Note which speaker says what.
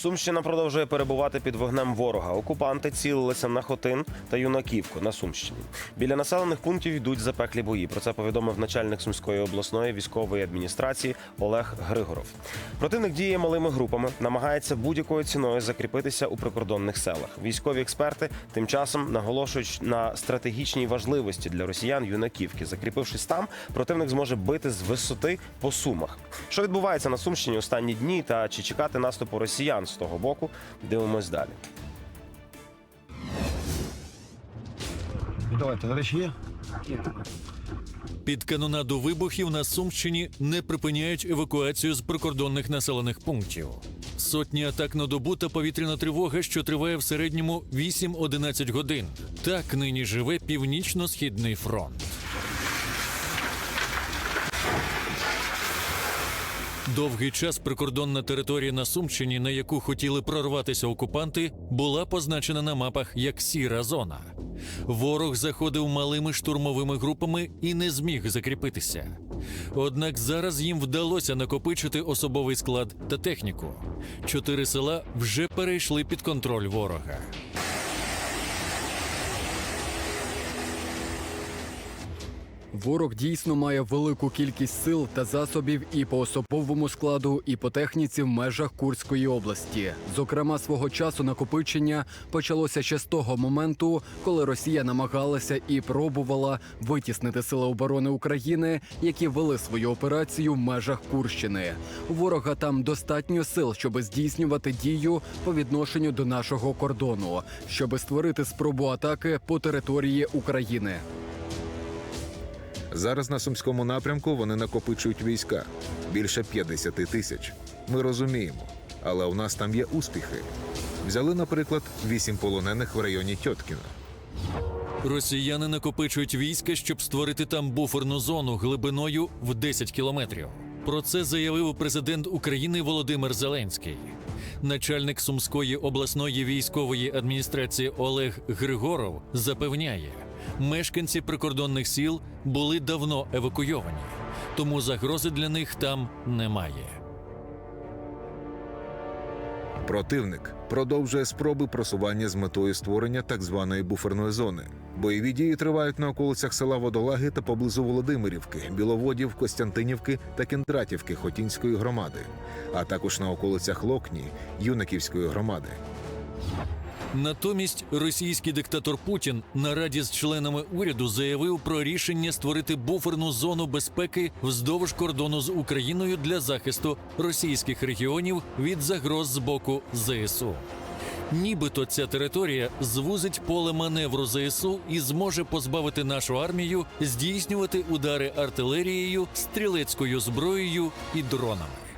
Speaker 1: Сумщина продовжує перебувати під вогнем ворога. Окупанти цілилися на Хотин та Юнаківку на Сумщині. Біля населених пунктів йдуть запеклі бої. Про це повідомив начальник Сумської обласної військової адміністрації Олег Григоров. Противник діє малими групами, намагається будь-якою ціною закріпитися у прикордонних селах. Військові експерти тим часом наголошують на стратегічній важливості для росіян юнаківки. Закріпившись там, противник зможе бити з висоти по сумах. Що відбувається на Сумщині останні дні та чи чекати наступу росіян з того боку? Дивимось далі.
Speaker 2: Давай, товариш є?
Speaker 3: Під канонаду вибухів на Сумщині не припиняють евакуацію з прикордонних населених пунктів. Сотні атак на добу та повітряна тривога, що триває в середньому 8-11 годин. Так нині живе північно-східний фронт. Довгий час прикордонна територія на Сумщині, на яку хотіли прорватися окупанти, була позначена на мапах як сіра зона. Ворог заходив малими штурмовими групами і не зміг закріпитися. Однак зараз їм вдалося накопичити особовий склад та техніку. Чотири села вже перейшли під контроль ворога.
Speaker 4: Ворог дійсно має велику кількість сил та засобів і по особовому складу, і по техніці в межах Курської області. Зокрема, свого часу накопичення почалося ще з того моменту, коли Росія намагалася і пробувала витіснити сили оборони України, які вели свою операцію в межах Курщини. Ворога там достатньо сил, щоб здійснювати дію по відношенню до нашого кордону, щоб створити спробу атаки по території України.
Speaker 5: Зараз на сумському напрямку вони накопичують війська більше 50 тисяч. Ми розуміємо, але у нас там є успіхи. Взяли, наприклад, вісім полонених в районі Тьоткіна.
Speaker 3: Росіяни накопичують війська, щоб створити там буферну зону глибиною в 10 кілометрів. Про це заявив президент України Володимир Зеленський. Начальник Сумської обласної військової адміністрації Олег Григоров запевняє, мешканці прикордонних сіл були давно евакуйовані, тому загрози для них там немає.
Speaker 5: Противник продовжує спроби просування з метою створення так званої буферної зони. Бойові дії тривають на околицях села Водолаги та поблизу Володимирівки, Біловодів, Костянтинівки та Кендратівки Хотінської громади, а також на околицях Локні, Юнаківської громади.
Speaker 3: Натомість російський диктатор Путін на раді з членами уряду заявив про рішення створити буферну зону безпеки вздовж кордону з Україною для захисту російських регіонів від загроз з боку ЗСУ. Нібито ця територія звузить поле маневру ЗСУ і зможе позбавити нашу армію здійснювати удари артилерією, стрілецькою зброєю і дронами.